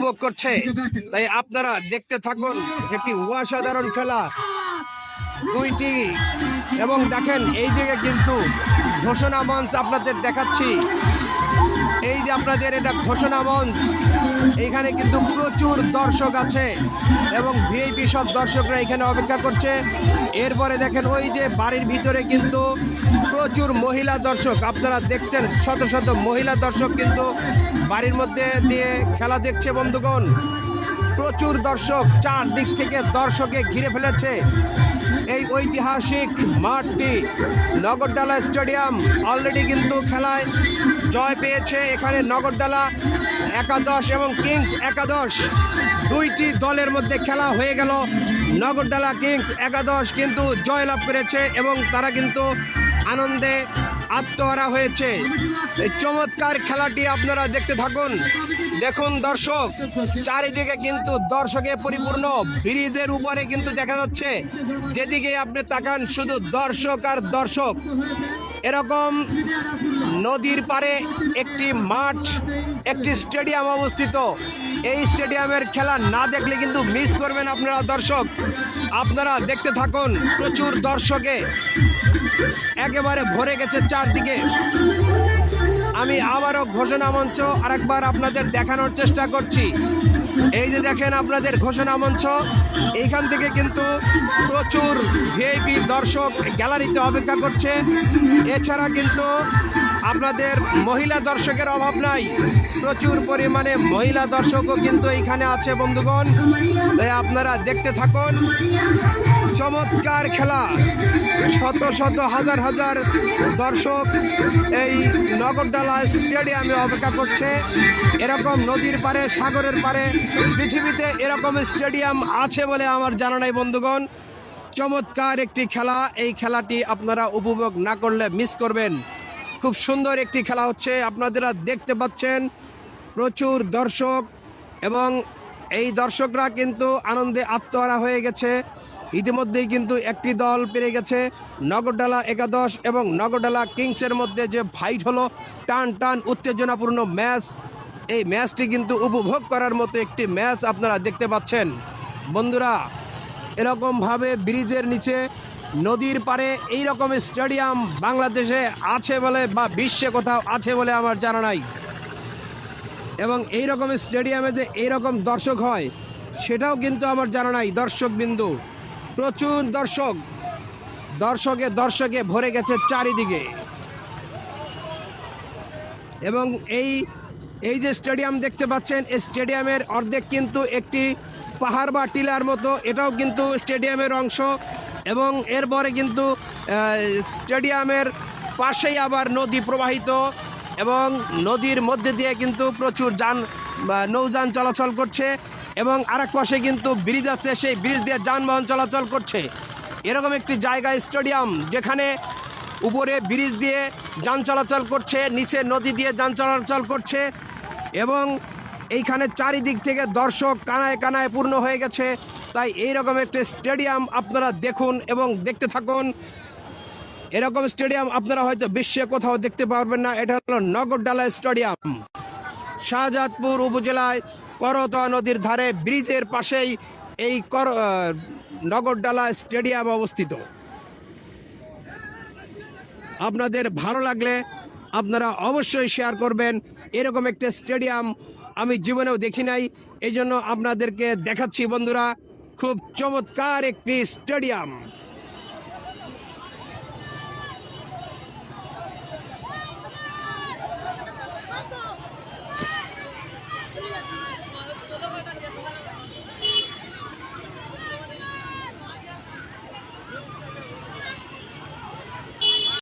উপভোগ করছে। তাই আপনারা দেখতে থাকুন, একটি অসাধারণ খেলা। দুইটি। এবং দেখেন, এই দিকে কিন্তু ঘোষণা মঞ্চ আপনাদের দেখাচ্ছি। এই যে আপনাদের এটা ঘোষণা মঞ্চ এইখানে কিন্তু প্রচুর দর্শক আছে এবং ভিআইপি সব দর্শকরা এখানে অপেক্ষা করছে। এরপরে দেখেন ওই যে বাড়ির ভিতরে কিন্তু প্রচুর মহিলা দর্শক, আপনারা দেখছেন শত শত মহিলা দর্শক কিন্তু বাড়ির মধ্যে দিয়ে খেলা দেখছে বন্ধুগণ। প্রচুর দর্শক চার দিক থেকে দর্শকে ঘিরে ফেলেছে। এই ঐতিহাসিক মাঠটি নগরডালা স্টেডিয়াম, অলরেডি কিন্তু খেলায় জয় পেয়েছে এখানে নগরডালা একাদশ এবং কিংস একাদশ। দুইটি দলের মধ্যে খেলা হয়ে গেল। নগরডালা কিংস একাদশ কিন্তু জয়লাভ করেছে এবং তারা কিন্তু আনন্দে আত্মহারা হয়েছে। এই চমৎকার খেলাটি আপনারা দেখতে থাকুন। দেখুন দর্শক, চারিদিকে কিন্তু দর্শকে পরিপূর্ণ, ব্রিজের উপরে কিন্তু দেখা যাচ্ছে। যেদিকে আপনি তাকান, শুধু দর্শক আর দর্শক। এরকম নদীর পারে একটি মাঠ একটি স্টেডিয়াম অবস্থিত। এই স্টেডিয়ামের খেলা না দেখলে কিন্তু মিস করবেন আপনারা দর্শক। আপনারা দেখতে থাকুন, প্রচুর দর্শকে। একেবারে ভরে গেছে চারদিকে। আমি আবারও ঘোষণা মঞ্চ আরেকবার আপনাদের দেখানোর চেষ্টা করছি। এই যে দেখেন আপনাদের ঘোষণা মঞ্চ, এইখান থেকে কিন্তু প্রচুর ভিআইপি দর্শক গ্যালারিতে অপেক্ষা করছে। এছাড়া কিন্তু আপনাদের মহিলা দর্শকের অভাব নাই, প্রচুর পরিমাণে মহিলা দর্শকও কিন্তু এইখানে আছে বন্ধুগণ। তাই আপনারা দেখতে থাকুন, চমৎকার খেলা। শত শত হাজার হাজার দর্শক এই নগরডালা স্টেডিয়ামে অপেক্ষা করছে। এরকম নদীর পারে সাগরের পারে পৃথিবীতে এরকম স্টেডিয়াম আছে বলে আমার জানা নাই বন্ধুগণ। চমৎকার একটি খেলা, এই খেলাটি আপনারা উপভোগ না করলে মিস করবেন। খুব সুন্দর একটি খেলা হচ্ছে, আপনারা দেখতে পাচ্ছেন প্রচুর দর্শক এবং এই দর্শকরা কিন্তু আনন্দে আত্মহারা হয়ে গেছে। ইতিমধ্যেই কিন্তু একটি দল পেরে গেছে নগরডালা একাদশ এবং নগরডালা কিংসের মধ্যে যে ফাইট হলো, টান টান উত্তেজনাপূর্ণ ম্যাচ। এই ম্যাচটি কিন্তু উপভোগ করার মতো একটি ম্যাচ আপনারা দেখতে পাচ্ছেন। বন্ধুরা, এরকমভাবে ব্রিজের নিচে, নদীর পারে এই রকম স্টেডিয়াম বাংলাদেশে আছে বলে বা বিশ্বে কোথাও আছে বলে আমার জানা নাই। এবং এই রকম স্টেডিয়ামে যে এই রকম দর্শক হয়, সেটাও কিন্তু আমার জানা নাই দর্শক বিন্দু প্রচুর দর্শক। দর্শকে দর্শকে ভরে গেছে চারিদিকে। এবং এই এই যে স্টেডিয়াম দেখতে পাচ্ছেন, এই স্টেডিয়ামের অর্ধেক কিন্তু একটি পাহাড় বা টিলার মতো, এটাও কিন্তু স্টেডিয়ামের অংশ। এবং এরপরে কিন্তু স্টেডিয়ামের পাশেই আবার নদী প্রবাহিত এবং নদীর মধ্যে দিয়ে কিন্তু প্রচুর যান নৌযান চলাচল করছে। এবং আরেক পাশে কিন্তু ব্রিজ আছে, সেই ব্রিজ দিয়ে যানবাহন চলাচল করছে। এরকম একটি জায়গা, স্টেডিয়াম, যেখানে উপরে ব্রিজ দিয়ে যান চলাচল করছে, নিচে নদী দিয়ে যান চলাচল করছে এবং এইখানে চারিদিক থেকে দর্শক কানায় কানায় পূর্ণ হয়ে গেছে। তাই এই রকম একটি স্টেডিয়াম আপনারা দেখুন এবং দেখতে থাকুন। এরকম স্টেডিয়াম আপনারা হয়তো বিশ্বে কোথাও দেখতে পারবেন না। এটা হলো নগরডালা স্টেডিয়াম। শাহজাদপুর উপজেলায় করতোয়া নদীর ধারে ব্রিজের পাশেই এই কর নগরডালা স্টেডিয়াম অবস্থিত। আপনাদের ভালো লাগলে আপনারা অবশ্যই শেয়ার করবেন। এরকম একটা স্টেডিয়াম আমি জীবনেও দেখি নাই। এই জন্য আপনাদেরকে দেখাচ্ছি বন্ধুরা, খুব চমৎকার একটি স্টেডিয়াম।